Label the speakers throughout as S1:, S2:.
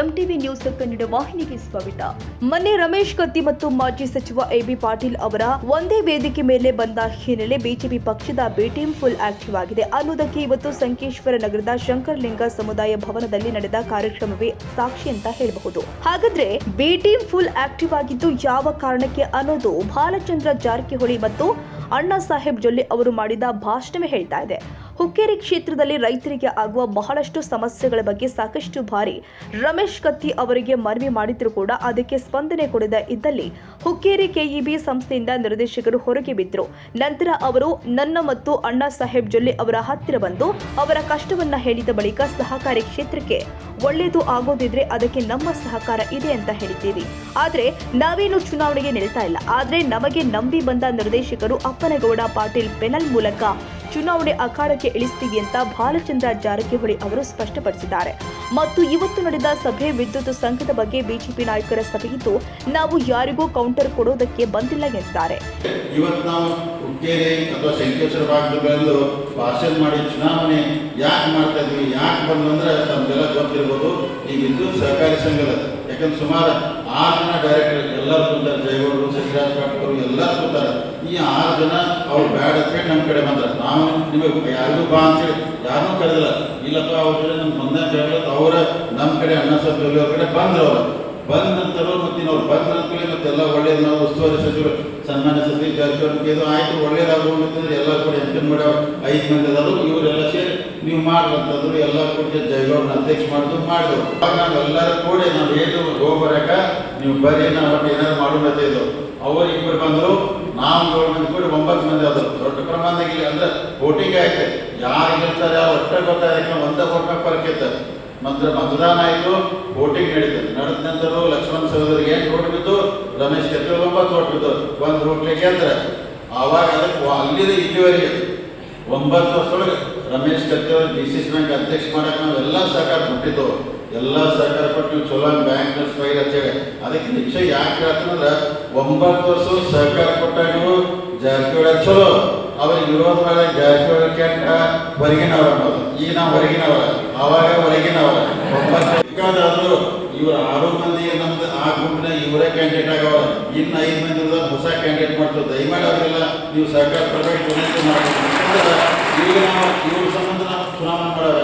S1: MTV news Kannada ವಾಹಿನಿಗೆ ಸ್ವಾಗತ. ಮೊನ್ನೆ ರಮೇಶ್ ಕತ್ತಿ ಮತ್ತು ಮಾಜಿ ಸಚಿವ ಎಬಿ ಪಾಟೀಲ್ ಅವರ ಒಂದೇ ವೇದಿಕೆ ಮೇಲೆ ಬಂದ ಹಿನ್ನೆಲೆ ಬಿಜೆಪಿ ಪಕ್ಷದ ಬಿ ಟೀಮ್ ಫುಲ್ ಆಕ್ಟಿವ್ ಆಗಿದೆ. ಅನ್ನೋದಕ್ಕೆ ಇವತ್ತು ಸಂಕೇಶ್ವರ ನಗರದ ಶಂಕರಲಿಂಗ ಸಮುದಾಯ ಭವನದಲ್ಲಿ ನಡೆದ ಕಾರ್ಯಕ್ರಮವೇ ಸಾಕ್ಷಿ ಅಂತ ಹೇಳಬಹುದು. ಹಾಗಾದ್ರೆ ಬಿ ಟೀಮ್ ಫುಲ್ ಆಕ್ಟಿವ್ ಆಗಿದ್ದು ಯಾವ ಕಾರಣಕ್ಕೆ ಅನ್ನೋದು ಬಾಲಚಂದ್ರ ಜಾರಕಿಹೊಳಿ ಮತ್ತು ಅಣ್ಣಾ ಸಾಹೇಬ್ ಜೊಲ್ಲೆ ಅವರು ಮಾಡಿದ ಭಾಷಣವೇ ಹೇಳ್ತಾ ಇದೆ. ಹುಕ್ಕೇರಿ ಕ್ಷೇತ್ರದಲ್ಲಿ ರೈತರಿಗೆ ಆಗುವ ಬಹಳಷ್ಟು ಸಮಸ್ಯೆಗಳ ಬಗ್ಗೆ ಸಾಕಷ್ಟು ಬಾರಿ ರಮೇಶ್ ಕತ್ತಿ ಅವರಿಗೆ ಮನವಿ ಮಾಡಿದ್ರು ಕೂಡ ಅದಕ್ಕೆ ಸ್ಪಂದನೆ ಕೊಡದ ಇದ್ದಲ್ಲಿ ಹುಕ್ಕೇರಿ ಕೆಇಬಿ ಸಂಸ್ಥೆಯಿಂದ ನಿರ್ದೇಶಕರು ಹೊರಗೆ ಬಿದ್ದರು. ನಂತರ ಅವರು ನನ್ನ ಮತ್ತು ಅಣ್ಣಾ ಸಾಹೇಬ್ ಜೊಲ್ಲಿ ಅವರ ಹತ್ತಿರ ಬಂದು ಅವರ ಕಷ್ಟವನ್ನ ಹೇಳಿದ ಬಳಿಕ ಸಹಕಾರಿ ಕ್ಷೇತ್ರಕ್ಕೆ ಒಳ್ಳೆಯದು ಆಗೋದಿದ್ರೆ ಅದಕ್ಕೆ ನಮ್ಮ ಸಹಕಾರ ಇದೆ ಅಂತ ಹೇಳಿದ್ದೀವಿ ಆದ್ರೆ ನಾವೇನು ಚುನಾವಣೆಗೆ ನಿಲ್ತಾ ಇಲ್ಲ. ಆದ್ರೆ ನಮಗೆ ನಂಬಿ ಬಂದ ನಿರ್ದೇಶಕರು ಅಪ್ಪನಗೌಡ ಪಾಟೀಲ್ ಪೆನಲ್ ಮೂಲಕ ಚುನಾವಣೆ ಅಖಾಡಕ್ಕೆ ಇಳಿಸ್ತೀವಿ ಅಂತ ಬಾಲಚಂದ್ರ ಜಾರಕಿಹೊಳಿ ಅವರು ಸ್ಪಷ್ಟಪಡಿಸಿದ್ದಾರೆ. ಮತ್ತು ಇವತ್ತು ನಡೆದ ಸಭೆ ವಿದ್ಯುತ್ ಸಂಘದ ಬಗ್ಗೆ ಬಿಜೆಪಿ ನಾಯಕರ ಸಭೆ ಇದ್ದು, ನಾವು ಯಾರಿಗೂ ಕೌಂಟರ್ ಕೊಡೋದಕ್ಕೆ ಬಂದಿಲ್ಲ ಎಂದಿದ್ದಾರೆ.
S2: ಇವತ್ತು ನಾವು ಅಥವಾ ಶಂಕೇಶ್ವರ ಭಾಗದಲ್ಲಿ ಭಾಷಣ ಮಾಡಿ ಚುನಾವಣೆ ಯಾಕೆ ಮಾಡ್ತಾ ಇದ್ವಿ, ಯಾಕೆ ಬಂದು ಅಂದ್ರೆ ತಮ್ಗೆಲ್ಲ ಗೊತ್ತಿರ್ಬೋದು, ಈ ವಿದ್ಯುತ್ ಸಹಕಾರಿ ಸಂಘದ, ಯಾಕಂದ್ರೆ ಸುಮಾರು ಆರು ಜನ ಡೈರೆಕ್ಟರ್ ಎಲ್ಲರೂ ಕೂತಾರೆ, ಜಯಗೌಡರು ಶಶಿರಾಜ್ ಪಾಟೀಲ್ ಎಲ್ಲರೂ ಕೂತಾರೆ. ಈ ಆರು ಜನ ಅವ್ರು ಬೇಡ ಅಂತ ಹೇಳಿ ನಮ್ಮ ಕಡೆ ಬಂದ್ರೆ. ನಾವು ನಿಮಗೆ ಯಾರಿಗೂ ಬಾ ಅಂತೇಳಿ ಯಾರನ್ನೂ ಕರೆದಿಲ್ಲ. ಇಲ್ಲಪ್ಪ, ಅವ್ರ ಕಡೆ ನಮ್ಗೆ ಬಂದಂತ ಹೇಳೋದು ಅವರ ನಮ್ಮ ಕಡೆ ಅನ್ನ ಸಾಹೇಬ್ ಜೊಲ್ಲೆ ಅವ್ರ ಕಡೆ ಬಂದ್ರು ಅವರು ಬಂದ ನಂತರ ಮತ್ತೆ ಅವ್ರು ಬಂದ ನಂತರ ಮತ್ತೆಲ್ಲ ಒಳ್ಳೇದು ನಾವು ಉಸ್ತುವಾರಿ ಸಚಿವರು, ಸನ್ಮಾನ್ಯ ಸಚಿವ ಜಾರಕಿಹೊಳಿ ಇದು ಆಯ್ತು ಒಳ್ಳೇದಾಗುವಂತಂದ್ರೆ ಎಲ್ಲ ಕೂಡ ಎಂಟನ್ ಮಾಡ್ಯಾವ ಐದು ಮಂದಿ ಅದಾರು ಇವರೆಲ್ಲ ಸೇರಿ ನೀವು ಮಾಡ್ರಂತಂದ್ರು ಎಲ್ಲ ಕೂಡ ಜಯಗೌಡನ ಅಧ್ಯಕ್ಷ ಮಾಡಿದ್ರು ಮಾಡಿದ್ರು ಅವಾಗ ನಾವು ಎಲ್ಲರೂ ಕೂಡಿ ನಾವು ಏನು ಹೋಗ್ಬರಕ ನೀವು ಬರೀ ನಾವು ಒಟ್ಟು ಏನಾದ್ರು ಮಾಡೋಣ ಇದು ಅವರು ಇಬ್ಬರು ಬಂದರು, ನಾವು ಏಳು ಮಂದಿ ಕೂಡ ಒಂಬತ್ತು ಮಂದಿ ಆದರು. ದೊಡ್ಡ ಪ್ರಮಾಣದಾಗ ಇಲ್ಲಿ ಅಂದ್ರೆ ವೋಟಿಂಗ್ ಆಯ್ತು. ಯಾರು ಗೆಲ್ತಾರೆ, ಅವ್ರು ಒಟ್ಟೆ ಗೊತ್ತಾಯ್ತು ಒಂದೇ ಕೊಟ್ಟ ಪರಕೈತೆ ಮತ್ತೆ ಮತದಾನ ಆಯಿತು ವೋಟಿಂಗ್ ನಡೀತು. ನಡೆದ ನಂತರ ಲಕ್ಷ್ಮಣ ಸಹೋದರಿಗೆ ಏನು ಓಟ್ ಬಿದ್ದು ರಮೇಶ್ ಕತ್ತಿ ಒಂಬತ್ತು ಓಟ್ ಬಿದ್ದು ಒಂದು ರೋಡ್ಲಿಕ್ಕೆ ಅಂದ್ರೆ ಆವಾಗ ಅದಕ್ಕೆ ಅಲ್ಲಿಂದ ಇಲ್ಲಿವರೆಗೆ. ಒಂಬತ್ತು ವರ್ಷದೊಳಗೆ. ರಮೇಶ್ ಕತ್ತಿ ಅವರು ಡಿ ಸಿ ಸಿ ಬ್ಯಾಂಕ್ ಅಧ್ಯಕ್ಷ ಮಾಡಕ್ಕೆ ನಾವೆಲ್ಲ ಸಹಕಾರ ಕೊಟ್ಟಿದ್ದು. ಎಲ್ಲ ಸಹಕಾರ ಕೊಟ್ಟು ನೀವು ಚಲೋ ಬ್ಯಾಂಕ್ ಸ್ಪೈಲ್ ಅಂತೇಳಿ ಅದಕ್ಕೆ ನಿಮಿಷ ಯಾಕೆ ಹೇಳ್ತಂದ್ರೆ ಒಂಬತ್ತು ವರ್ಷ ಸಹಕಾರ ಕೊಟ್ಟಾಗ ನೀವು ಜಾರಕಿಹೊಳಿ ಚಲೋ. ಅವ್ರಿಗೆ ವಿರೋಧ ಮೇಲೆ ಜಾರಕಿಹೊಳಿ ಕೆಟ್ಟ ಹೊರಗಿನವ್ರ ಅನ್ನೋದು. ಈಗ ನಾವು ಹೊರಗಿನವರ. ಅವಾಗ ಹೊರಗಿನವರ. ಒಂಬತ್ತು ಇವ್ರ ಆರು ಮಂದಿ ನಮ್ದು ಆ ಗುಂಪಿನ ಇವರೇ ಕ್ಯಾಂಡಿಡೇಟ್ ಆಗವ ಇನ್ನು ಐದು ಮಂದಿ ಹೊಸ ಕ್ಯಾಂಡಿಡೇಟ್ ಮಾಡ್ತಾರೆ ದಯಮಾಡಿ ಅವರೆಲ್ಲ ನೀವು ಸಹಕಾರ ಕೊಡಬೇಕು ಈಗ ನಾವು ನಾವು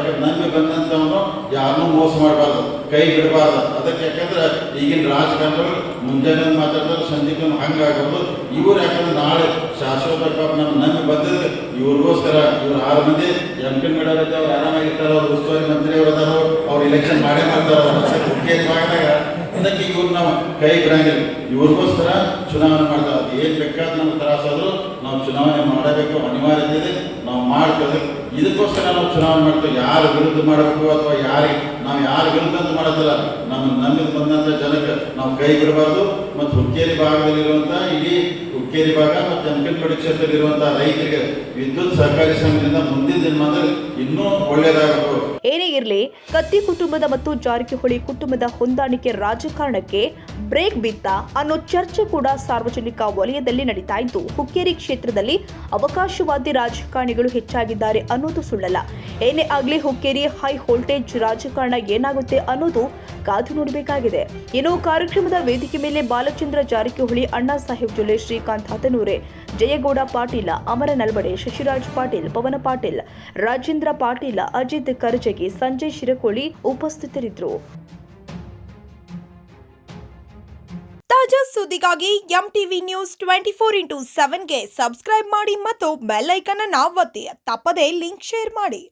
S2: ಯಾಕಂದ್ರೆ ನಂಬಿ ಬಂದಂಥವನು ಯಾರನ್ನೂ ಮೋಸ ಮಾಡಬಾರ್ದು, ಕೈ ಬಿಡಬಾರ್ದು. ಅದಕ್ಕೆ ಯಾಕಂದ್ರೆ ಈಗಿನ ರಾಜಕಾರಣಗಳು ಮುಂಜಾನೆ ಮಾತಾಡೋದು ಸಂಜೆಗೆ ಹಂಗಾಗೋದು ಇವ್ರು ಯಾಕಂದ್ರೆ ನಾಳೆ ಶಾಶ್ವತ ನಮ್ಮ ನಂಬಿ ಬಂದಿದ್ದು ಇವ್ರಿಗೋಸ್ಕರ ಇವ್ರು ಆರು ಮಂದಿ ಎಂ ಪಿ ಮೇಡಮ್ ಅವ್ರು ಆರಾಮಾಗಿರ್ತಾರೆ, ಅವ್ರು ಉಸ್ತುವಾರಿ ಮಂತ್ರಿ ಅವರು ಅದಾರು ಅವ್ರು ಇಲೆಕ್ಷನ್ ಮಾಡೇ ಮಾಡ್ತಾರೆ ಮುಖ್ಯ ಭಾಗದಾಗ ಅದಕ್ಕೆ ಇವ್ರು ನಾವು ಕೈ ಬಿಡಂಗಿಲ್ಲ. ಇವ್ರಿಗೋಸ್ಕರ ಚುನಾವಣೆ ಮಾಡ್ತಾರೆ. ಅದು ಏನು ಬೇಕಾದ ನಮ್ಗೆ ತ್ರಾಸಾದರೂ ನಾವು ಚುನಾವಣೆ ಮಾಡಬೇಕು, ಅನಿವಾರ್ಯತೆ ಇದೆ. ನಾವು ಮಾಡ್ತೇವೆ ಇದಕ್ಕೋಸ್ಕರ ನಾವು ಚುನಾವಣೆ ಮಾಡ್ತೇವೆ. ಯಾರು ವಿರುದ್ಧ ಮಾಡಬೇಕು ಅಥವಾ ಯಾರಿಗೆ ನಾವು ಯಾರು ವಿರುದ್ಧ ಮಾಡೋದಿಲ್ಲ. ನಮ್ಮ ನಮ್ಮಿಂದ ಬಂದಂಥ ಜನಕ್ಕೆ ನಾವು ಕೈ ಬಿಡಬಾರ್ದು ಮತ್ತು ಹುಕ್ಕೇರಿ ಭಾಗದಲ್ಲಿರುವಂಥ ಇಡೀ ಹುಕ್ಕೇರಿ ಭಾಗ ಮತ್ತು ಅಂಕನಪಡಿ ಕ್ಷೇತ್ರದಲ್ಲಿರುವಂಥ ರೈತರಿಗೆ ವಿದ್ಯುತ್ ಸಹಕಾರಿ ಸಂಘದಿಂದ ಮುಂದಿನ ದಿನಮಾನದಲ್ಲಿ ಇನ್ನೂ ಒಳ್ಳೆಯದಾಗಬೇಕು.
S1: ಏನೇ ಇರಲಿ, ಕತ್ತಿ ಕುಟುಂಬದ ಮತ್ತು ಜಾರಕಿಹೊಳಿ ಕುಟುಂಬದ ಹೊಂದಾಣಿಕೆ ರಾಜಕಾರಣಕ್ಕೆ ಬ್ರೇಕ್ ಬಿತ್ತ ಅನ್ನೋ ಚರ್ಚೆ ಕೂಡ ಸಾರ್ವಜನಿಕ ವಲಯದಲ್ಲಿ ನಡೀತಾ ಇದ್ದು, ಹುಕ್ಕೇರಿ ಕ್ಷೇತ್ರದಲ್ಲಿ ಅವಕಾಶವಾದಿ ರಾಜಕಾರಣಿಗಳು ಹೆಚ್ಚಾಗಿದ್ದಾರೆ ಅನ್ನೋದು ಸುಳ್ಳಲ್ಲ. ಏನೇ ಆಗಲಿ, ಹುಕ್ಕೇರಿ ಹೈ ವೋಲ್ಟೇಜ್ ರಾಜಕಾರಣ ಏನಾಗುತ್ತೆ ಅನ್ನೋದು ಕಾದು ನೋಡಬೇಕಾಗಿದೆ. ಇನ್ನು ಕಾರ್ಯಕ್ರಮದ ವೇದಿಕೆ ಮೇಲೆ ಬಾಲಚಂದ್ರ ಜಾರಕಿಹೊಳಿ, ಅಣ್ಣಾ ಸಾಹೇಬ್ ಜೊಲ್ಲೆ, ಶ್ರೀಕಾಂತ್ ಹತನೂರೆ, ಜಯಗೌಡ ಪಾಟೀಲ, ಅಮರ ನಲ್ಬಡೆ ಶಶಿರಾಜ್ ಪಾಟೀಲ್, ಪವನ ಪಾಟೀಲ್, ರಾಜೇಂದ್ರ ಪಾಟೀಲ, ಅಜಿತ್ ಕರ್ಜಗಿ, ಸಂಜಯ್ ಶಿರಕೋಳಿ ಉಪಸ್ಥಿತರಿದ್ದರು.
S3: ತಾಜಾ ಸುದ್ದಿಗಾಗಿ M TV news twenty four into ಸೆವೆನ್ಗೆ subscribe ಮಾಡಿ ಮತ್ತು ಬೆಲ್ ಐಕನ್ ಅನ್ನು ಒತ್ತಿ. ತಪ್ಪದೇ ಲಿಂಕ್ ಶೇರ್ ಮಾಡಿ.